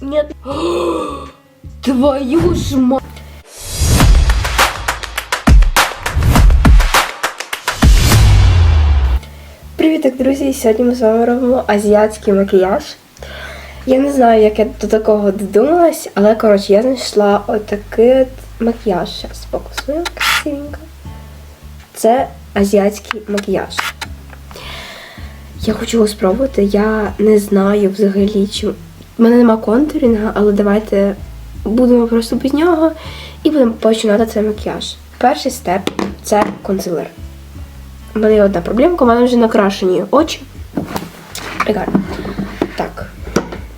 Нет. Твою ж ма... Привіт, друзі! Сьогодні ми з вами робимо азіатський макіяж. Я не знаю, як я до такого додумалась, але коротше я знайшла отакий от макіяж. Зараз фокусую красивенько. Це азіатський макіяж. Я хочу його спробувати. Я не знаю взагалі, чи. У мене нема контурінга, але давайте будемо просто без нього і будемо починати цей макіяж. Перший степ це консилер. У мене є одна проблемка, у мене вже накрашені очі. Прикольно. Так.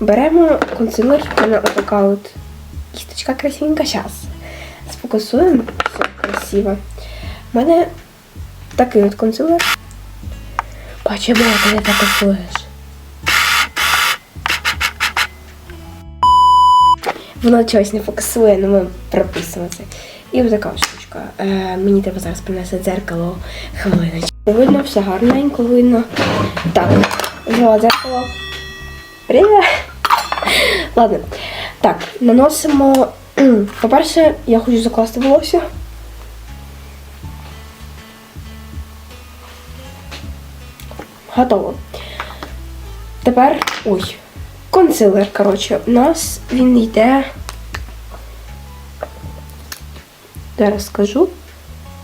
Беремо консилер, у мене отака от кісточка красивенька. Зараз. Сфокусуємо. Все красиво. У мене такий от консилер. Бачимо, коли ти фокусуєш. Воно чогось не фокусує, але ми прописуємо це. І ось така штучка. Е, мені треба зараз принести дзеркало хвилиночку. Видно, все гарненько видно. Так, взяла дзеркало. Привіт! Ладно. Так, наносимо. По-перше, я хочу закласти волосся. Готово. Тепер. Ой. Консилер, коротше, у нас він йде. Зараз скажу.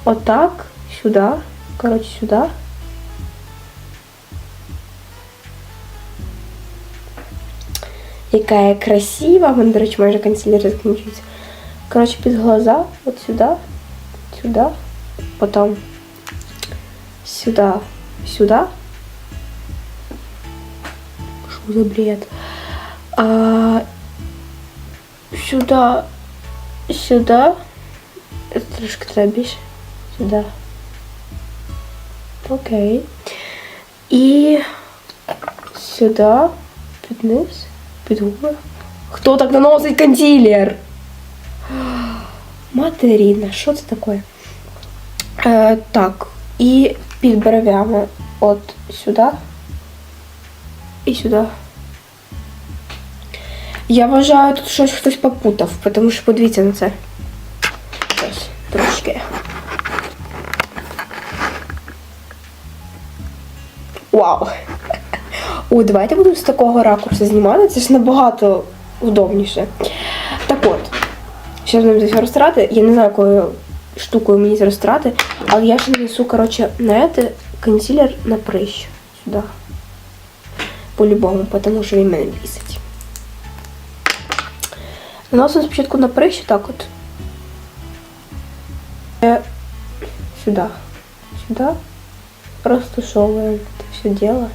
Отак, сюди. Коротше, сюди. Яка я красива. Мене, до речі, майже консилер закінчується. Коротше, під глаза, от сюди, сюди, потім сюди, сюди. Що за бред? А, сюди, сюди. Трошки треба більше. Сюди. Окей. І сюди, під низ, під губи. Хто так наносить консилер? Материна, що це таке? Е, так, і під бровями от сюди і сюди. Я вважаю, тут щось хтось попутав, тому що подивіться на це. Ось, трошки. Вау! О, давайте будемо з такого ракурсу знімати. Це ж набагато удобніше. Так от, зараз будемо це розтирати. Я не знаю, якою штукою мені це розтирати, але я ще нанесу, коротше, на це консилер на прищ. Сюди. По-любому, тому що він мене бісить. Наносимо спочатку на прищ, так от. Е, Сюди. Сюди. Розташовуємо це все діло.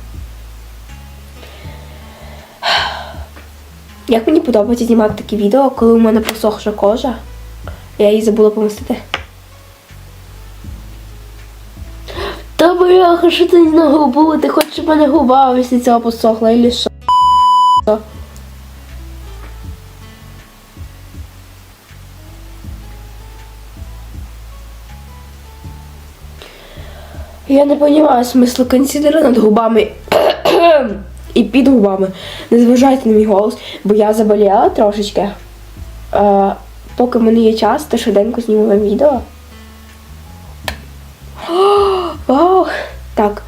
Як мені подобається знімати такі відео, коли у мене посохша кожа. Я її забула помістити. Та бляха, що ти на губу? Ти хочеш, щоб мене губа після цього посохла, і що? Я не розумію смислу консилера над губами і під губами. Не зважайте на мій голос, бо я заболіла трошечки. Е, поки в мене є час, то швиденько зніму вам відео. Вау! Так,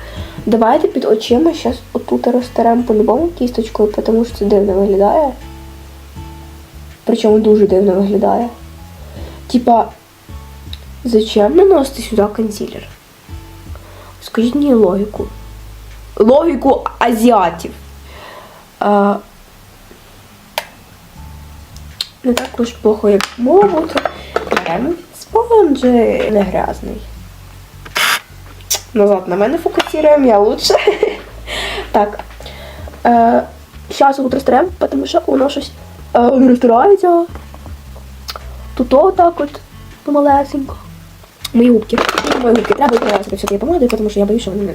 давайте під очима зараз отут розтаремо по-любому кісточкою, тому що це дивно виглядає. Причому дуже дивно виглядає. Типа, зачем наносити сюди консилер? Скажіть мені логіку. Логіку азіатів. А, не так уж плохо, як мову, то беремо не грязний. Назад на мене фокусуємо, я лучше. Так. Е, Зараз його розтрем, тому що воно щось е, не розтирається. Тут отак от помалесенько. Мої губки. Ну, Мої губки. Треба відкривати все-таки помадою, тому що я боюсь, що вони не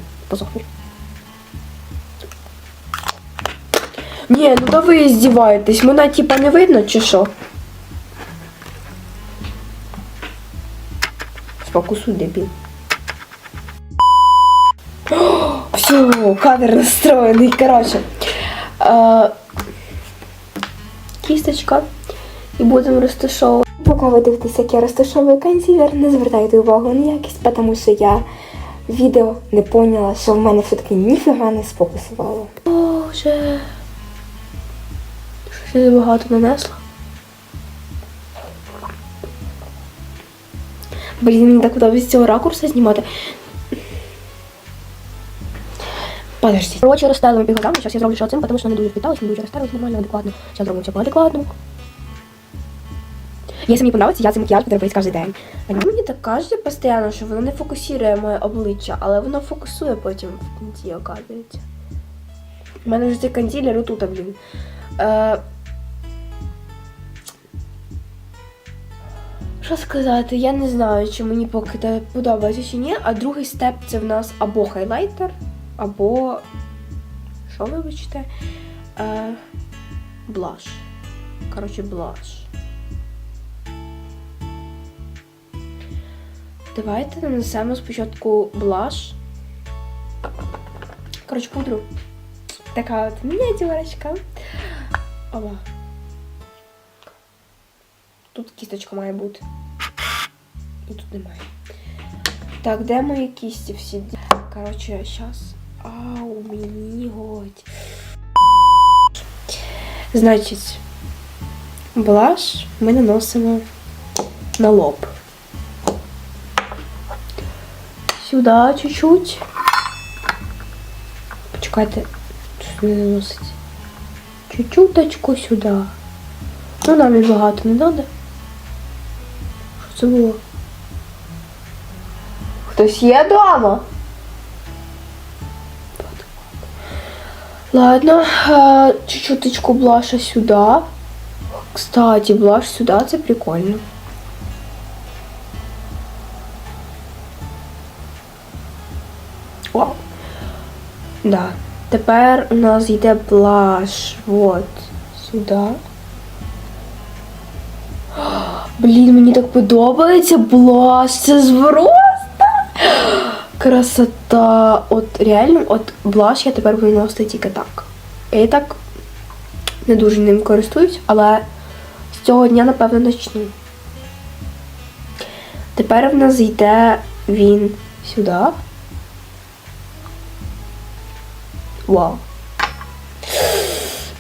ну да ви здіваєтесь. Мене типа не видно чи що? Сфокусуй, дебіл. Все, кадр настроєний. Коротше. Е, кісточка. І будемо розташовувати. Поки ви дивитесь, як я розташовую консилер, не звертайте увагу на якість, тому що я відео не поняла, що в мене все-таки ніфіга не сфокусувало. Боже. Щось я багато нанесла. Блін, так подобається цього ракурсу знімати. Подожди. Короче, розставила бігодами. Зараз я зроблю ще цим, тому що не дуже впиталось, не дуже розставилось нормально, адекватно. Зараз зробимо все по-адекватному. Якщо мені подобається, я цей макіяж буду робити кожен день. Мені так кажуть постійно, що воно не фокусує моє обличчя, але воно фокусує потім в кінці, оказується. У мене вже цей консилер отут, блін. Е... Що сказати, я не знаю, чи мені поки це подобається чи ні. А другий степ це в нас або хайлайтер, або. Що вибачте? Е... Блаш. Коротше, блаш. Давайте нанесемо спочатку блаш. Коротше, пудру. Така от мініатюрочка. Ова. Тут кісточка має бути. І тут немає. Так, де мої кісті всі? Коротше, зараз. Ау, мені годь. Значить, блаш ми наносимо на лоб. Сюди чуть-чуть. Почекайте, щось не наносить. Чуть-чуточку сюди. Ну, нам і багато не треба. Що це було? Хтось є вдома? Ладно, а, чуть-чуточку блаша сюди. Кстати, блаш сюди, це прикольно. Да. Тепер у нас йде блаш. Вот. Сюди. Блін, мені так подобається блаш. Це звороста. Красота. От реально, от блаш я тепер буду носити тільки так. Я і так не дуже ним користуюсь, але з цього дня, напевно, почну. Тепер в нас йде він сюди. Вау.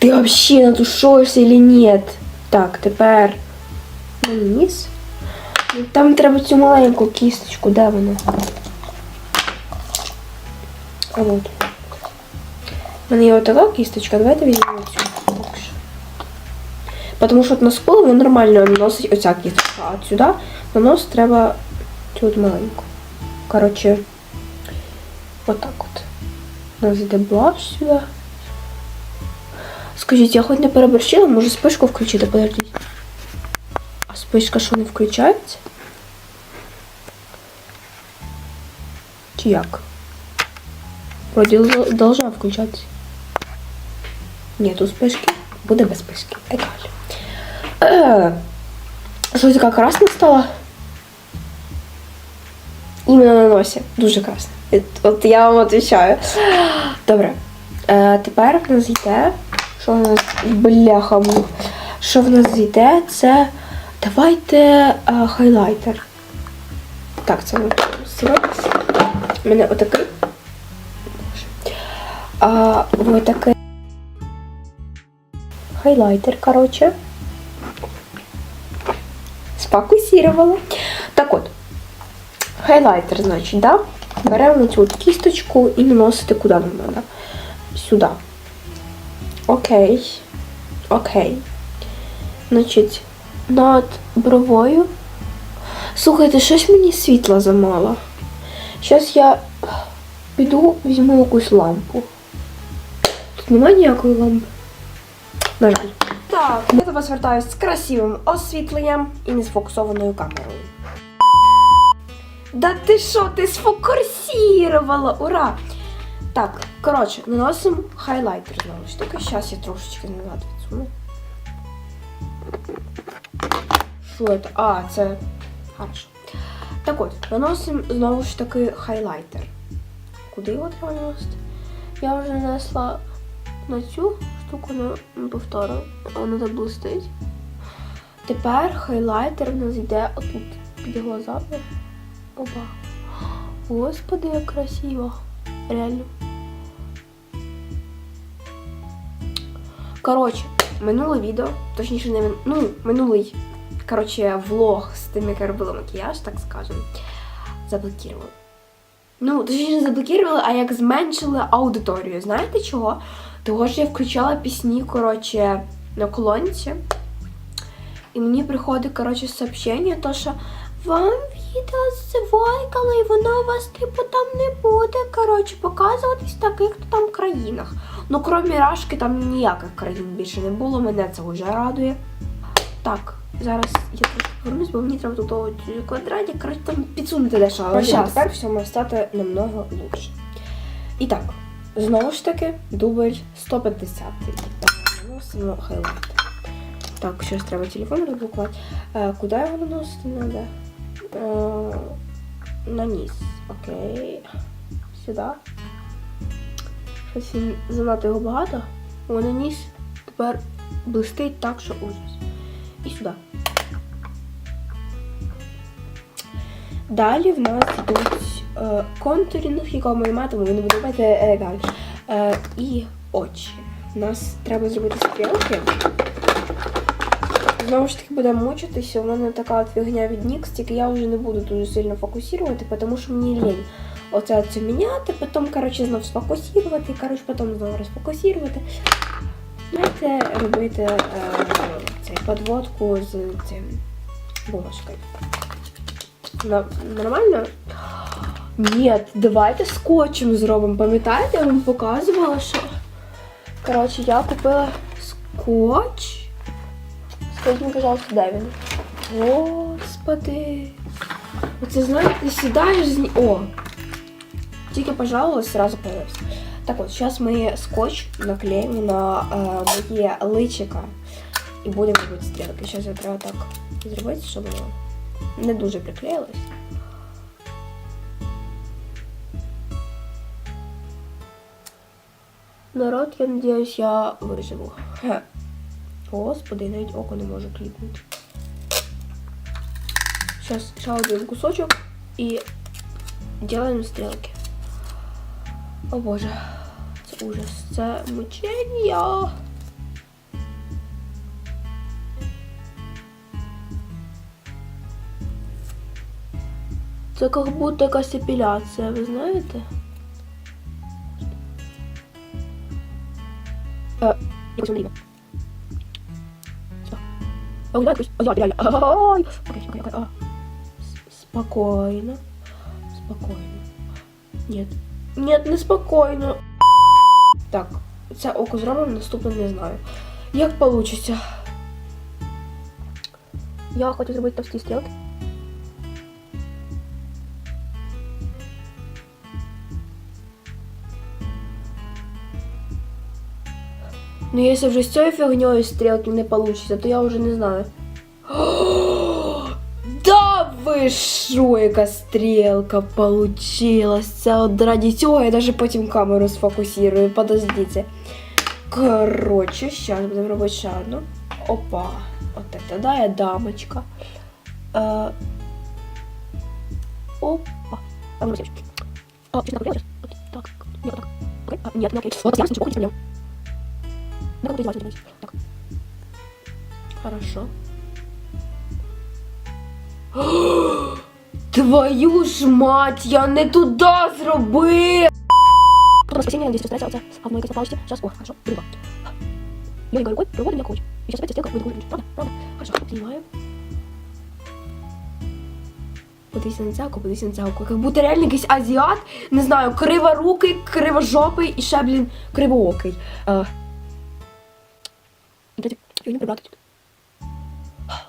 Ты вообще натушуешься или нет? Так, тепер на низ. Там треба цю маленьку кісточку, де вона? А от. У мене є отака кісточка, давайте візьмемо цю. поки що. От на скулу воно нормально наносить оця кісточка, а сюди наносить треба цю от маленьку. Коротше, отак от. Йде сюди. Скажіть, я хоч не переборщила, може спишку включити, подождіть. А спишка що не включається? Чи як? Вроді должна включатися. Ні, тут спишки. Буде без спишки. Егаль. Е, Що така красна стала? Іменно носі. Дуже красна. От- я вам відповідаю. Добре. Е, тепер в нас йде. Що в нас бляха? Що в нас йде? Це. Давайте е, хайлайтер. Так, це ми. У мене отакий. А, ось такий хайлайтер, коротше. Сфокусировала. Так от, хайлайтер, значить, да? Беремо цю от кісточку і наносити куди нам треба. Сюди. Окей. Окей. Значить, над бровою. Слухайте, щось мені світла замало. Зараз я піду візьму якусь лампу. Тут немає ніякої лампи. На жаль. Так, я до вас звертаюся з красивим освітленням і несфокусованою камерою. Да ти що, ти сфокусировала? Ура! Так, коротше, наносимо хайлайтер знову ж таки. Зараз я трошечки назад відсуну. Що це? А, це. Хорошо. Так от, наносимо знову ж таки хайлайтер. Куди його треба наносити? Я вже нанесла на цю штуку на повтору. Воно так блистить. Тепер хайлайтер в нас йде отут під глазами. Опа. Господи, як красиво. Реально. Коротше, минуле відео, точніше, не мин... ну, минулий, коротше, влог з тим, як я робила макіяж, так скажемо, заблокували. Ну, точніше, не заблокували, а як зменшили аудиторію. Знаєте чого? Того ж я включала пісні, коротше, на колонці. І мені приходить, коротше, сообщення, то що вам відео звойкали, і воно у вас, типу, там не буде, коротше, показуватись в таких там країнах. Ну, крім Рашки, там ніяких країн більше не було, мене це вже радує. Так, зараз я трошки повернусь, бо мені треба тут от квадратик, коротше, там підсунути. Але тепер все має стати намного лучше. І так, знову ж таки, дубль 150. Наносимо хайлайт. Так, щось треба телефон розблокувати. Е, куди його наносити треба? Е, на низ. Окей. Сюди. Щось занадто його багато. О, на низ. Тепер блистить так, що ужас. І сюди. Далі в нас йдуть е, контурінг, якого ми матимемо, ви не будете е, далі. Е, і очі. У нас треба зробити стрілки. Знову ж таки будемо мучитися. У мене така от фігня від NYX, тільки я вже не буду дуже сильно фокусувати, тому що мені лінь. Оце оце міняти, потім, коротше, знову сфокусувати, коротше, потім знову розфокусувати. Знаєте, робити е, подводку з цим бумажкою. На, нормально? Ні, давайте скотчем зробимо. Пам'ятаєте, я вам показувала, що. Коротше, я купила скотч. Скажіть пожалуйста, де він? Господи. Оце знаєте, ти сідаєш з ні- О! Тільки пожалуйста, сразу появився. Так от, зараз ми скотч наклеїмо на е, моє личика і будемо робити стрілки. Зараз я треба так зробити, щоб воно не дуже приклеїлось. Народ, я надіюсь, я виживу. Господи, навіть око не можу кліпнути. Сейчас ще один кусочок і делаем стрілки. О боже, це ужас, це мучення. Це як будто якась епіляція, ви знаєте? Е, окей. Спокойно. Спокойно. Нет. Нет, не спокійно. Так, це око зроблено, наступне не знаю. Як получиться? Я хочу зробити товсті стрілки. Ну, если вже з цією фігньою стрілки не получится, то я вже не знаю. Да ви що, яка стрілка получилась. Це от раді цього я даже потім камеру сфокусирую. Подождите. Короче, сейчас будемо робити ще одну. Опа. Вот это, да, я дамочка. Е, Опа. А, ну, девочки. А, чуть накрутила сейчас? Вот Так, нет, вот так. Окей? А, нет, не окей. Вот, я ничего, не проблем. Да, ты издеваешься, Так. Хорошо. Твою ж мать, я не туда зробив! Про спасение здесь устраивается а в моей космополости. Сейчас, о, хорошо, друга. Легенькой рукой проводим я коуч. И сейчас опять стрелка будет. Правда? Правда? Хорошо, снимаю. Подивіться на цялку, подивіться на цялку. Как будто реально якийсь азіат, не знаю, криворукий, кривожопий і ще, блін, кривоокий. Е, Вот эти фигни прибрать.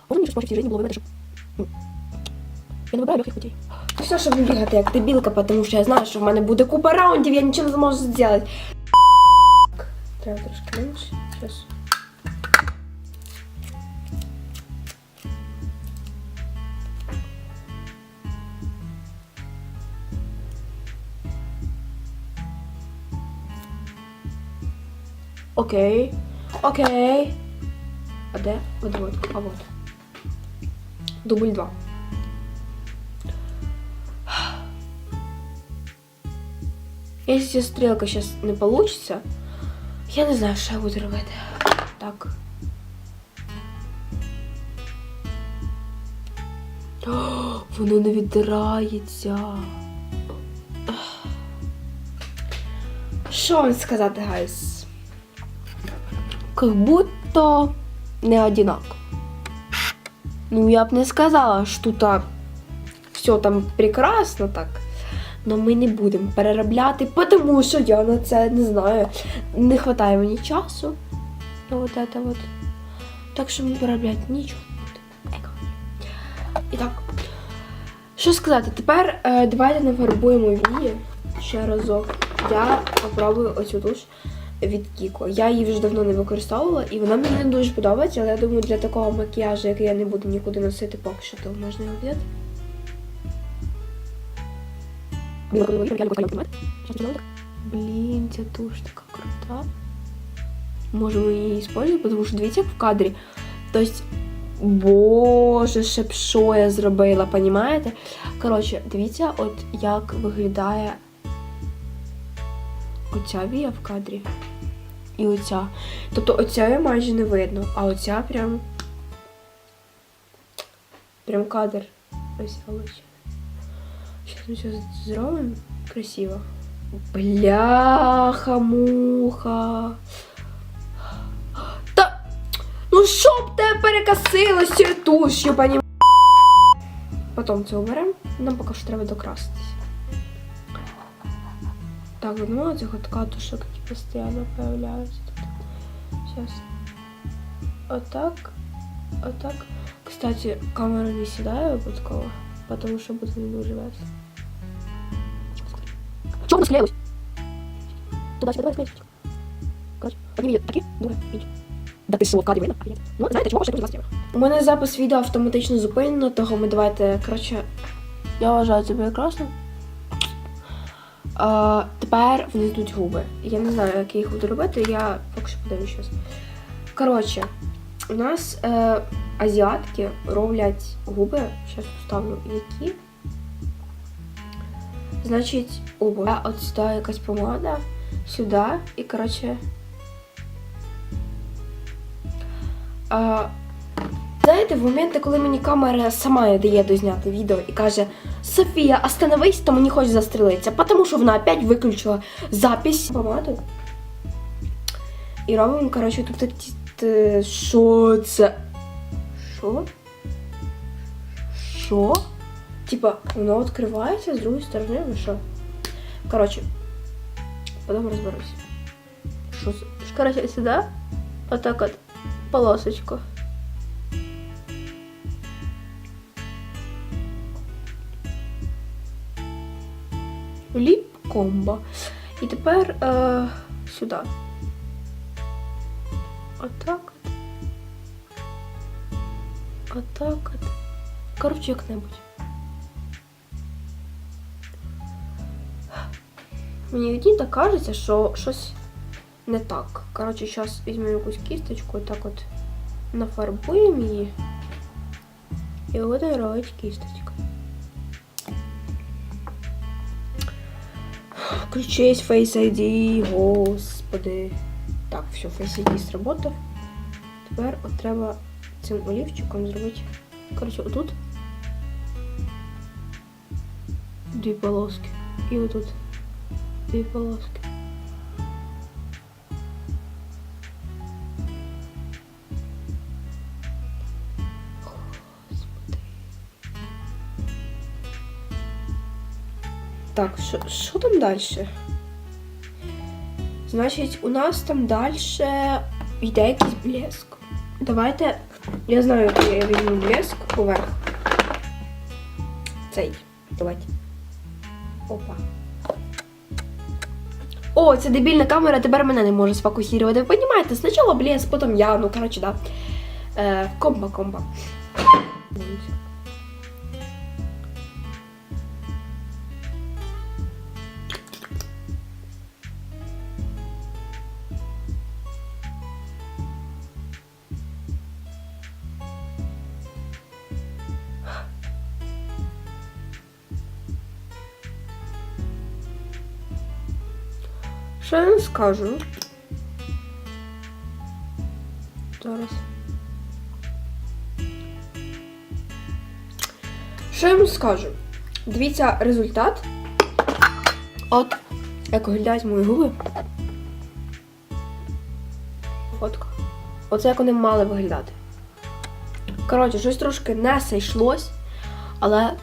Можно мне сейчас в жизни было выбрать, чтобы... ну, Я не вибираю легких путей. Ну все, щоб не бігати як дебілка, тому що я знаю, що в мене буде купа раундів, я нічого не зможу зробити. Так, треба трошки менше. Зараз. Окей. окей. А де подводка? А вот. Дубль 2. Если стрелка сейчас не получится, я не знаю, що я буду робити. Так. О, воно не віддирається. Що вам сказати, гайс? Как будто не одинаково. Ну, я б не сказала, що тут все там прекрасно так. Но ми не будемо переробляти, тому що я на це не знаю. Не вистачає мені часу. На вот это вот. Так що мені переробляти нічого не. І так. Що сказати? Тепер е, давайте нафарбуємо вії ще разок. Я попробую оцю туш від Кіко. Я її вже давно не використовувала, і вона мені не дуже подобається, але я думаю, для такого макіяжу, який я не буду нікуди носити поки що, то можна його взяти. Блин, ця туш така крута. Можемо її использовать, потому що дивіться в кадрі. Тобто, боже, ще б що я зробила, понімаєте? Коротше, дивіться, от як виглядає оця вія в кадрі. І оця. Тобто оця я майже не видно, а оця прям. Прям кадр. Ось ось. Сейчас мы все зробимо красиво. Бляха-муха. Та. Ну щоб тебе перекосило з цією туш'ю, пані. Потім це уберемо. Нам поки що треба докраситись. Так, ну вот катушек, які постоянно появляются тут. Сейчас. Вот так. Вот так. Кстати, камера не сідає випадково, потому що буде не. Чого не склеилось? Туда сюда давай склеїть. Короче, одні відео такі, друге інше. Да ти в кадрі? Ну, знаєте, буде 20 євро. У мене запис відео автоматично зупинено, того ми давайте, коротше, я вважаю це прекрасно. А, тепер вони йдуть губи. Я не знаю, як я їх буду робити, я поки що подивлюсь щось. Коротше, у нас е, азіатки роблять губи. Зараз поставлю які. Значить, оба. От сюди якась помада, сюди і, коротше. А, знаєте, в моменти, коли мені камера сама не дає дозняти відео і каже Софія, остановись, то мені хоче застрелитися, тому що вона опять виключила запись помаду. І робимо, коротше, тут такі. т- Що це? Що? Що? Типа, воно відкривається з другої сторони, ви що? Коротше, потім розберусь. Що це? Коротше, сюди, отак от, полосочку. Ліп комбо. І тепер е, сюди. Отак от. Отак от. Коротше, як-небудь. Мені одні так кажеться, що щось не так. Коротше, зараз візьмемо якусь кісточку, так от нафарбуємо її. І буде робити кісточка. Включись Face ID, господи. Так, все, Face ID сработав. Тепер от треба цим олівчиком зробити. Коротше, отут. Дві полоски. І отут. Дві полоски. Так, що- там далі? Значить, у нас там далі йде якийсь блеск. Давайте. Я знаю, я візьму блеск поверх. Цей. Давайте. Опа. О, це дебільна камера тепер мене не може сфокусувати. Ви розумієте, спочатку блеск, потім я, ну коротше, да. Е, комба, Що я вам скажу? Зараз. Що я вам скажу? Дивіться результат. От, як виглядають мої губи. Фотка. Оце як вони мали виглядати. Коротше, щось трошки не сійшлось, але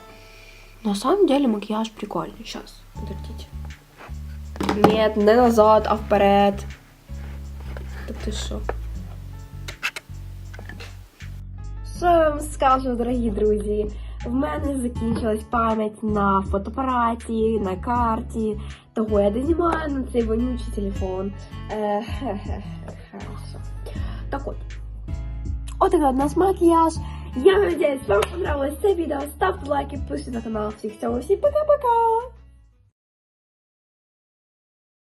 на самом деле макіяж прикольний. Щас, подождіть. Ні, не назад, а вперед. Та ти що? Що я вам скажу, дорогі друзі? В мене закінчилась пам'ять на фотоапараті, на карті. Того я не знімаю на цей вонючий телефон. Е, хорошо. Так от. От такий у нас макіяж. Я надіюсь, вам понравилось це відео. Ставте лайки, підписуйтесь на канал. Всіх цього, всім пока-пока!